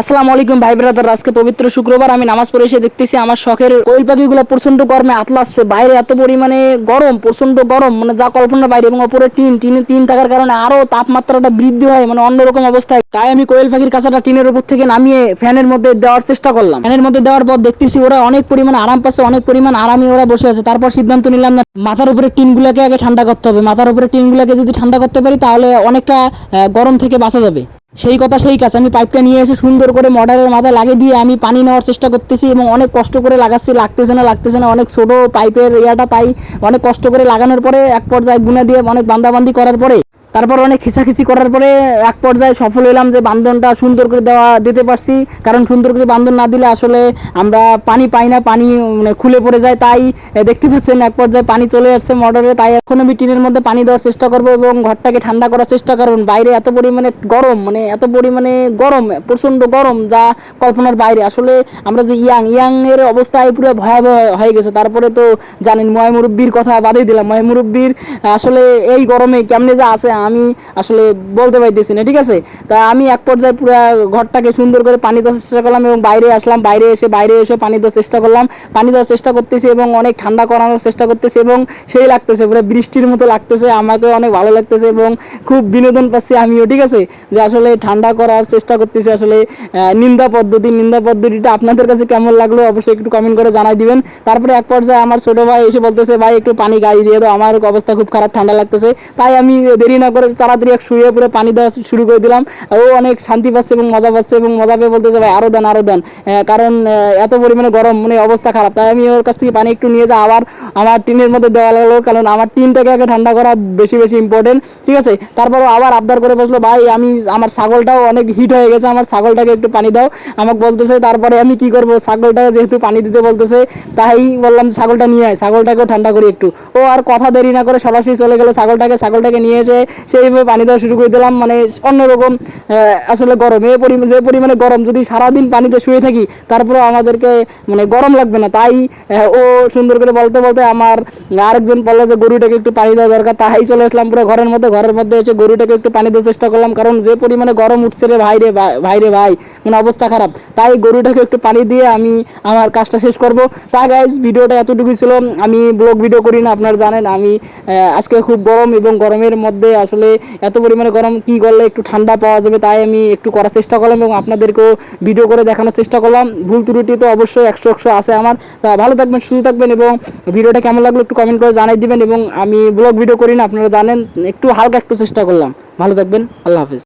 আসসালামু আলাইকুম ভাই ব্রাদার, আজকে পবিত্র শুক্রবার, আমি নামাজ পড়ে এসে দেখতেছি আমার শখের কোয়েল পাখিগুলো প্রচণ্ড গরমে আতলাচ্ছে বাইরে এত পরিমাণে গরম প্রচণ্ড গরম মানে যা কল্পনার বাইরে, এবং ওপরে টিন, টিনে, টিন থাকার কারণে আরও তাপমাত্রাটা বৃদ্ধি হয় মানে অন্যরকম অবস্থায়। তাই আমি কোয়েল পাখির কাছাটা টিনের উপর থেকে নামিয়ে ফ্যানের মধ্যে দেওয়ার চেষ্টা করলাম। ফ্যানের মধ্যে দেওয়ার পর দেখতেছি ওরা অনেক পরিমাণ আরাম পাচ্ছে, অনেক পরিমাণ আরামে ওরা বসে আছে। তারপর সিদ্ধান্ত নিলাম না, মাথার উপরে টিনগুলোকে আগে ঠান্ডা করতে হবে। মাথার উপরে টিনগুলোকে যদি ঠান্ডা করতে পারি, তাহলে অনেকটা গরম থেকে বাঁচা যাবে। সেই কথা সেই কাজ। আমি পাইপটা নিয়ে এসে সুন্দর করে মডারের মাথায় লাগিয়ে দিয়ে আমি পানি নেওয়ার চেষ্টা করতেছি এবং অনেক কষ্ট করে লাগাচ্ছি, লাগতেছে না লাগতেছে না। অনেক ছোটো পাইপের ইয়াটা তাই অনেক কষ্ট করে লাগানোর পরে এক পর্যায়ে গুনে দিয়ে অনেক বান্দাবান্দি করার পরে তারপর অনেক খিচাখিচি করার পরে এক পর্যায়ে সফল হলাম যে বান্ধনটা সুন্দর করে দেওয়া, দিতে পারছি। কারণ সুন্দর করে বান্ধন না দিলে আসলে আমরা পানি পাই না, পানি মানে খুলে পড়ে যায়। তাই দেখতে পাচ্ছেন এক পর্যায়ে পানি চলে আসছে মোটরে। তাই এখন আমি টিনের মধ্যে পানি দেওয়ার চেষ্টা করব এবং ঘরটাকে ঠান্ডা করার চেষ্টা করুন বাইরে এত পরিমাণে গরম মানে এত পরিমাণে গরম, প্রচণ্ড গরম যা কল্পনার বাইরে। আসলে আমরা যে ইয়াং ইয়াং এর অবস্থায় পুরো ভয়াবহ হয়ে গেছে। তারপরে তো জানেন ময় মুরব্বির কথা বাদই দিলাম। ময় মুরব্বির আসলে এই গরমে কেমনে যা আছে আমি আসলে বলতে পারতেছি না, ঠিক আছে? তা আমি এক পর্যায়ে পুরো ঘরটাকে সুন্দর করে পানি দেওয়ার চেষ্টা করলাম এবং বাইরে আসলাম, বাইরে এসে বাইরে এসে পানি দেওয়ার চেষ্টা করলাম। পানি দেওয়ার চেষ্টা করতেছি এবং অনেক ঠান্ডা করানোর চেষ্টা করতেছি এবং সেই লাগতেছে, পুরো বৃষ্টির মতো লাগতেছে আমাকে অনেক ভালো লাগতেছে এবং খুব বিনোদন পাচ্ছি আমিও, ঠিক আছে? যে আসলে ঠান্ডা করার চেষ্টা করতেছি, আসলে নিন্দা পদ্ধতি, নিন্দা পদ্ধতিটা আপনাদের কাছে কেমন লাগল অবশ্যই একটু কমেন্ট করে জানাই দিবেন। তারপরে এক পর্যায়ে আমার ছোট ভাই এসে বলতেছে, ভাই, একটু পানি গাড়ি দিয়ে দাও, আমার অবস্থা খুব খারাপ, ঠান্ডা লাগতেছে। তাই আমি দেরি না করে তাড়াতাড়ি এক শুয়ে পরে পানি দেওয়া শুরু করে দিলাম। ও অনেক শান্তি পাচ্ছে এবং মজা পাচ্ছে এবং মজা পেয়ে বলতেছে ভাই আরও দেন আরও দেন। কারণ এত পরিমাণে গরম মানে অবস্থা খারাপ। তাই আমি ওর কাছ থেকে পানি একটু নিয়ে যা আবার আমার টিনের মধ্যে দেওয়া লাগল, কারণ আমার টিনটাকে আগে ঠান্ডা করা বেশি বেশি ইম্পর্টেন্ট ঠিক আছে? তারপরও আবার আবদার করে বসল, ভাই, আমি, আমার ছাগলটাও অনেক হিট হয়ে গেছে, আমার ছাগলটাকে একটু পানি দাও। আমাকে বলতেছে, তারপরে আমি কি করব? ছাগলটাকে যেহেতু পানি দিতে বলতেছে, তাই বললাম ছাগলটা নিয়ে আয়, ছাগলটাকেও ঠান্ডা করি একটু। ও আর কথা দেরি না করে সরাসরি চলে গেল ছাগলটাকে ছাগলটাকে নিয়ে এসে সেইভাবে পানি দেওয়া শুরু করে দিলাম। মানে অন্যরকম আসলে গরম যে পরিমাণে গরম যদি সারাদিন পানিতে শুয়ে থাকি তারপরে আমাদেরকে মানে গরম লাগবে না। তাই ও সুন্দর করে বলতে বলতে আমার আরেকজন বলল যে, গরুটাকে একটু পানি দেওয়া দরকার। তাই চলে আসলাম পুরো ঘরের মধ্যে। ঘরের মধ্যে এসে গরুটাকে একটু পানি দেওয়ার চেষ্টা করলাম। কারণ যে পরিমাণে গরম উঠছে রে ভাই রে ভাই- রে ভাই মানে অবস্থা খারাপ। তাই গরুটাকে একটু পানি দিয়ে আমি আমার কাজটা শেষ করব। তাই গাইজ ভিডিওটা এতটুকুই ছিল। আমি ব্লগ ভিডিও করি না, আপনারা জানেন। আমি আজকে খুব গরম এবং গরমের মধ্যে আসলে এত পরিমাণে গরম কি করলে একটু ঠান্ডা পাওয়া যাবে তাই আমি একটু করার চেষ্টা করলাম এবং আপনাদেরকেও ভিডিও করে দেখানোর চেষ্টা করলাম। ভুল ত্রুটি তো অবশ্যই একশো একশো আছে আমার। তা ভালো থাকবেন, সুস্থ থাকবেন এবং ভিডিওটা কেমন লাগল একটু কমেন্ট করে জানাই দিবেন এবং আমি ব্লগ ভিডিও করি না, আপনারা জানেন, একটু হালকা একটু চেষ্টা করলাম। ভালো থাকবেন, আল্লাহ হাফিজ।